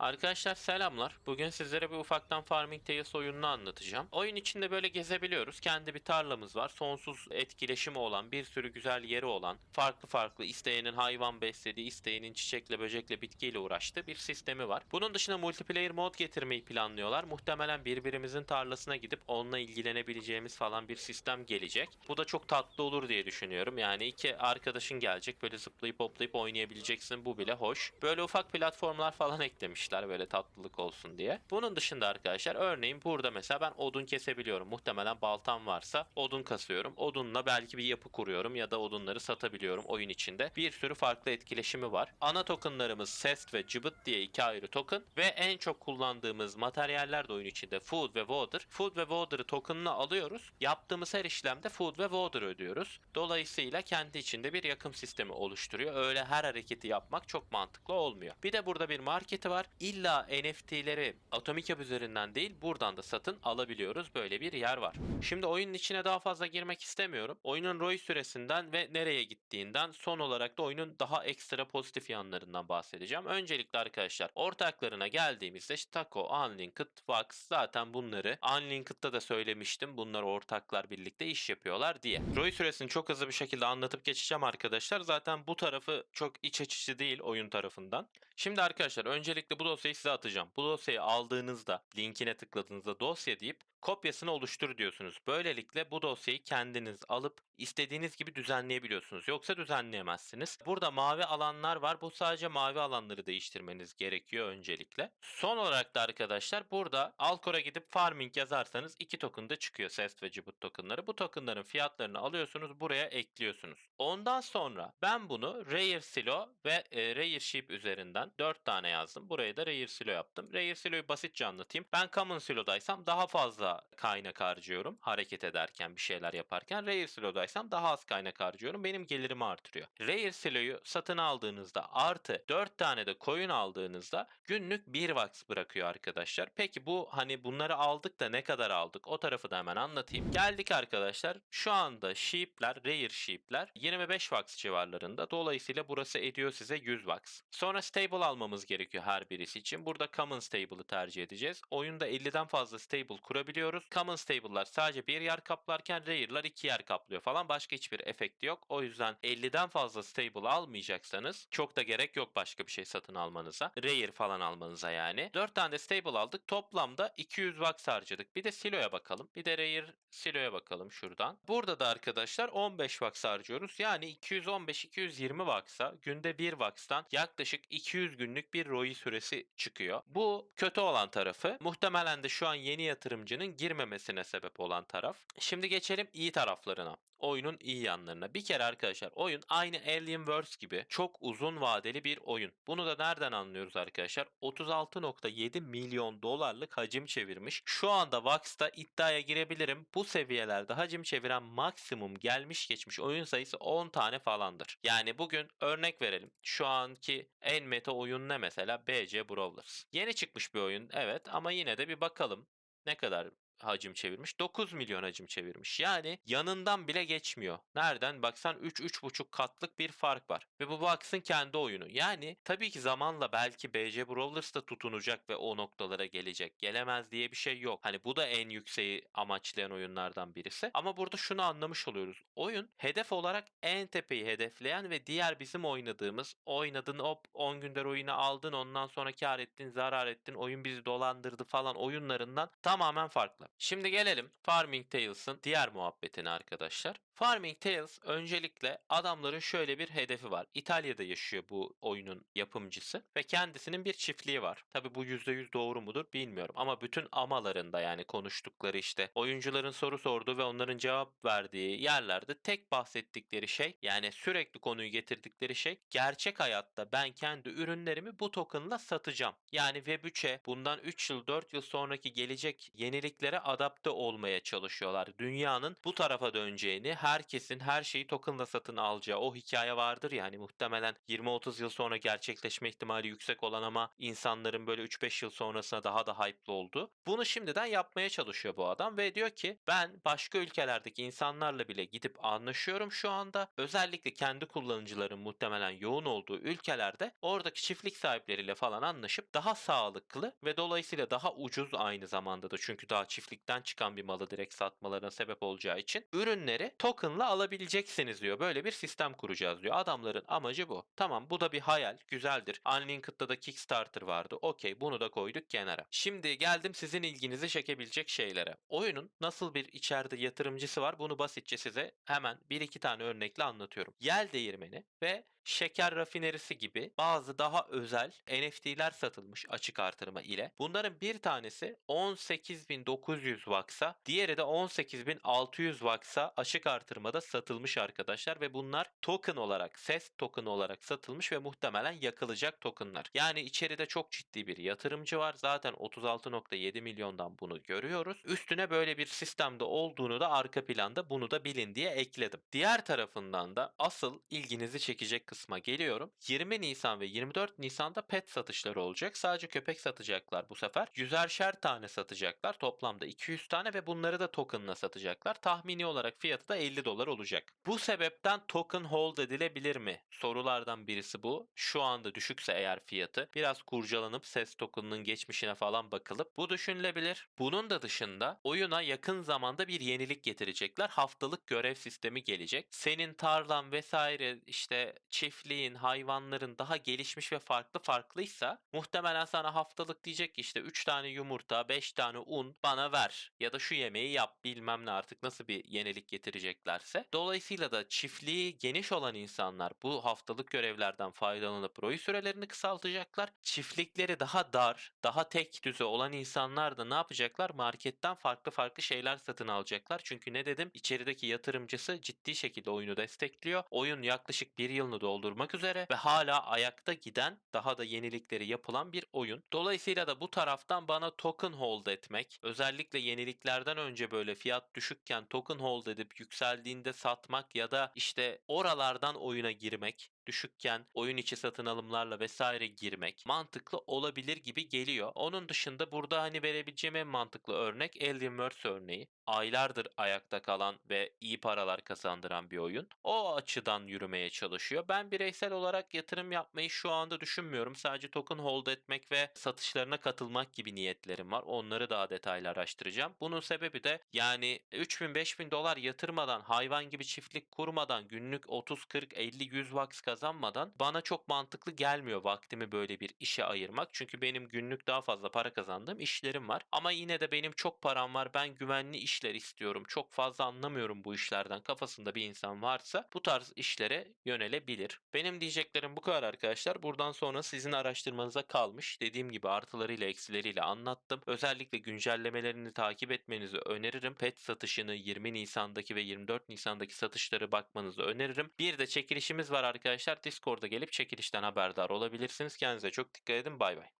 Arkadaşlar selamlar. Bugün sizlere bir ufaktan Farming Tales oyununu anlatacağım. Oyun içinde böyle gezebiliyoruz. Kendi bir tarlamız var. Sonsuz etkileşimi olan, bir sürü güzel yeri olan, farklı farklı isteyenin hayvan beslediği, isteyenin çiçekle, böcekle, bitkiyle uğraştığı bir sistemi var. Bunun dışında multiplayer mod getirmeyi planlıyorlar. Muhtemelen birbirimizin tarlasına gidip onunla ilgilenebileceğimiz falan bir sistem gelecek. Bu da çok tatlı olur diye düşünüyorum. Yani iki arkadaşın gelecek böyle zıplayıp hoplayıp oynayabileceksin. Bu bile hoş. Böyle ufak platformlar falan eklemişler böyle tatlılık olsun diye. Bunun dışında arkadaşlar örneğin burada mesela ben odun kesebiliyorum. Muhtemelen baltam varsa odun kasıyorum. Odunla belki bir yapı kuruyorum ya da odunları satabiliyorum oyun içinde. Bir sürü farklı etkileşimi var. Ana tokenlarımız Sest ve Cıbıt diye iki ayrı token ve en çok kullandığımız materyaller de oyun içinde Food ve Water. Food ve Water'ı token'ını alıyoruz. Yaptığımız her işlemde Food ve Water ödüyoruz. Dolayısıyla kendi içinde bir yakım sistemi oluşturuyor. Öyle her hareketi yapmak çok mantıklı olmuyor. Bir de burada bir marketi var. İlla NFT'leri Atomic Hub üzerinden değil buradan da satın alabiliyoruz. Böyle bir yer var. Şimdi oyunun içine daha fazla girmek istemiyorum. Oyunun ROI süresinden ve nereye gittiğinden son olarak da oyunun daha ekstra pozitif yanlarından bahsedeceğim. Öncelikle arkadaşlar ortaklarına geldiğimizde işte Taco, Unlinked, Vax zaten bunları Unlinked'da da söylemiştim. Bunlar ortaklar birlikte iş yapıyorlar diye. ROI süresini çok hızlı bir şekilde anlatıp geçeceğim arkadaşlar. Zaten bu tarafı çok iç açıcı değil oyun tarafından. Şimdi arkadaşlar öncelikle bu dosyayı size atacağım. Bu dosyayı aldığınızda linkine tıkladığınızda dosya deyip kopyasını oluştur diyorsunuz. Böylelikle bu dosyayı kendiniz alıp istediğiniz gibi düzenleyebiliyorsunuz. Yoksa düzenleyemezsiniz. Burada mavi alanlar var. Bu sadece mavi alanları değiştirmeniz gerekiyor öncelikle. Son olarak da arkadaşlar burada Alcor'a gidip farming yazarsanız iki token da çıkıyor. Sest ve Cibut tokenları. Bu tokenların fiyatlarını alıyorsunuz. Buraya ekliyorsunuz. Ondan sonra ben bunu Rare Silo ve e, Rare Sheep üzerinden 4 tane yazdım. Buraya da Rare Silo yaptım. Rare Silo'yu basitçe anlatayım. Ben Common Silo'daysam daha fazla kaynak harcıyorum. Hareket ederken bir şeyler yaparken. Rare Silo'daysam daha az kaynak harcıyorum. Benim gelirimi artırıyor. Rare Silo'yu satın aldığınızda artı 4 tane de coin aldığınızda günlük 1 wax bırakıyor arkadaşlar. Peki bu hani bunları aldık da ne kadar aldık? O tarafı da hemen anlatayım. Geldik arkadaşlar. Şu anda sheep'ler, rare sheep'ler 25 wax civarlarında. Dolayısıyla burası ediyor size 100 wax. Sonra stable almamız gerekiyor her birisi için. Burada common stable'ı tercih edeceğiz. Oyunda 50'den fazla stable kurabiliyoruz. Common stable'lar sadece bir yer kaplarken rare'lar iki yer kaplıyor falan. Başka hiçbir efekti yok. O yüzden 50'den fazla stable almayacaksanız çok da gerek yok başka bir şey satın almanıza. Rare falan almanıza yani. 4 tane de stable aldık. Toplamda 200 wax harcadık. Bir de siloya bakalım. Bir de rare siloya bakalım şuradan. Burada da arkadaşlar 15 wax harcıyoruz. Yani 215-220 wax'a günde 1 wax'tan yaklaşık 200 günlük bir ROI süresi çıkıyor. Bu kötü olan tarafı. Muhtemelen de şu an yeni yatırımcının girmemesine sebep olan taraf. Şimdi geçelim iyi taraflarına oyunun iyi yanlarına. Bir kere arkadaşlar oyun aynı Alienverse gibi çok uzun vadeli bir oyun. Bunu da nereden anlıyoruz arkadaşlar? 36.7 milyon dolarlık hacim çevirmiş. Şu anda Vax'ta iddiaya girebilirim. Bu seviyelerde hacim çeviren maksimum gelmiş geçmiş oyun sayısı 10 tane falandır. Yani bugün örnek verelim. Şu anki en meta oyun ne mesela? BC Brawlers. Yeni çıkmış bir oyun evet ama yine de bir bakalım ne kadar hacim çevirmiş. 9 milyon hacim çevirmiş. Yani yanından bile geçmiyor. Nereden baksan 3-3,5 katlık bir fark var. Ve bu Box'ın kendi oyunu. Yani tabii ki zamanla belki BC Brawlers da tutunacak ve o noktalara gelecek. Gelemez diye bir şey yok. Hani bu da en yükseği amaçlayan oyunlardan birisi. Ama burada şunu anlamış oluyoruz. Oyun hedef olarak en tepeyi hedefleyen ve diğer bizim oynadığımız oynadın hop 10 günde oyunu aldın ondan sonra kar ettin zarar ettin oyun bizi dolandırdı falan oyunlarından tamamen farklı. Şimdi gelelim Farming Tales'ın diğer muhabbetine arkadaşlar. Farming Tales öncelikle adamların şöyle bir hedefi var. İtalya'da yaşıyor bu oyunun yapımcısı ve kendisinin bir çiftliği var. Tabi bu %100 doğru mudur bilmiyorum ama bütün amalarında yani konuştukları işte oyuncuların soru sorduğu ve onların cevap verdiği yerlerde tek bahsettikleri şey yani sürekli konuyu getirdikleri şey gerçek hayatta ben kendi ürünlerimi bu tokenla satacağım. Yani Web3'e bundan 3 yıl 4 yıl sonraki gelecek yeniliklere adapte olmaya çalışıyorlar. Dünyanın bu tarafa döneceğini herkesin her şeyi tokenla satın alacağı o hikaye vardır ya hani muhtemelen 20-30 yıl sonra gerçekleşme ihtimali yüksek olan ama insanların böyle 3-5 yıl sonrasına daha da hype'lı olduğu. Bunu şimdiden yapmaya çalışıyor bu adam ve diyor ki ben başka ülkelerdeki insanlarla bile gidip anlaşıyorum şu anda. Özellikle kendi kullanıcıların muhtemelen yoğun olduğu ülkelerde oradaki çiftlik sahipleriyle falan anlaşıp daha sağlıklı ve dolayısıyla daha ucuz aynı zamanda da çünkü daha çiftlikten çıkan bir malı direkt satmalarına sebep olacağı için ürünleri tokenla alabileceksiniz diyor. Böyle bir sistem kuracağız diyor. Adamların amacı bu. Tamam bu da bir hayal. Güzeldir. Unlinked'da da Kickstarter vardı. Okey bunu da koyduk kenara. Şimdi geldim sizin ilginizi çekebilecek şeylere. Oyunun nasıl bir içeride yatırımcısı var bunu basitçe size hemen bir iki tane örnekle anlatıyorum. Yel değirmeni ve şeker rafinerisi gibi bazı daha özel NFT'ler satılmış açık artırma ile. Bunların bir tanesi 18.900 Vax'a, diğeri de 18.600 Vax'a açık artırmada satılmış arkadaşlar ve bunlar token olarak, ses token olarak satılmış ve muhtemelen yakılacak tokenlar. Yani içeride çok ciddi bir yatırımcı var. Zaten 36.7 milyondan bunu görüyoruz. Üstüne böyle bir sistemde olduğunu da arka planda bunu da bilin diye ekledim. Diğer tarafından da asıl ilginizi çekecek kısma geliyorum. 20 Nisan ve 24 Nisan'da pet satışları olacak. Sadece köpek satacaklar bu sefer. 100'erşer tane satacaklar. Toplamda 200 tane ve bunları da tokenla satacaklar. Tahmini olarak fiyatı da 50 dolar olacak. Bu sebepten token hold edilebilir mi? Sorulardan birisi bu. Şu anda düşükse eğer fiyatı biraz kurcalanıp ses token'ının geçmişine falan bakılıp bu düşünülebilir. Bunun da dışında oyuna yakın zamanda bir yenilik getirecekler. Haftalık görev sistemi gelecek. Senin tarlan vesaire işte çiftliğin, hayvanların daha gelişmiş ve farklı farklıysa muhtemelen sana haftalık diyecek ki işte 3 tane yumurta, 5 tane un bana ver ya da şu yemeği yap bilmem ne artık nasıl bir yenilik getireceklerse. Dolayısıyla da çiftliği geniş olan insanlar bu haftalık görevlerden faydalanıp ROI sürelerini kısaltacaklar. Çiftlikleri daha dar, daha tek düze olan insanlar da ne yapacaklar? Marketten farklı farklı şeyler satın alacaklar. Çünkü ne dedim? İçerideki yatırımcısı ciddi şekilde oyunu destekliyor. Oyun yaklaşık bir yılını doldurmak üzere ve hala ayakta giden daha da yenilikleri yapılan bir oyun. Dolayısıyla da bu taraftan bana token hold etmek, özellikle yeniliklerden önce böyle fiyat düşükken token hold edip yükseldiğinde satmak ya da işte oralardan oyuna girmek düşükken oyun içi satın alımlarla vesaire girmek mantıklı olabilir gibi geliyor. Onun dışında burada hani verebileceğim en mantıklı örnek Alienverse örneği. Aylardır ayakta kalan ve iyi paralar kazandıran bir oyun. O açıdan yürümeye çalışıyor. Ben bireysel olarak yatırım yapmayı şu anda düşünmüyorum. Sadece token hold etmek ve satışlarına katılmak gibi niyetlerim var. Onları daha detaylı araştıracağım. Bunun sebebi de yani 3000-5000 dolar yatırmadan, hayvan gibi çiftlik kurmadan, günlük 30, 40, 50, 100 wax kazanmadan bana çok mantıklı gelmiyor vaktimi böyle bir işe ayırmak. Çünkü benim günlük daha fazla para kazandığım işlerim var. Ama yine de benim çok param var. Ben güvenli işler istiyorum. Çok fazla anlamıyorum bu işlerden. Kafasında bir insan varsa bu tarz işlere yönelebilir. Benim diyeceklerim bu kadar arkadaşlar. Buradan sonra sizin araştırmanıza kalmış. Dediğim gibi artılarıyla eksileriyle anlattım. Özellikle güncellemelerini takip etmenizi öneririm. Pet satışını 20 Nisan'daki ve 24 Nisan'daki satışları bakmanızı öneririm. Bir de çekilişimiz var arkadaşlar. Discord'a gelip çekilişten haberdar olabilirsiniz. Kendinize çok dikkat edin. Bay bay.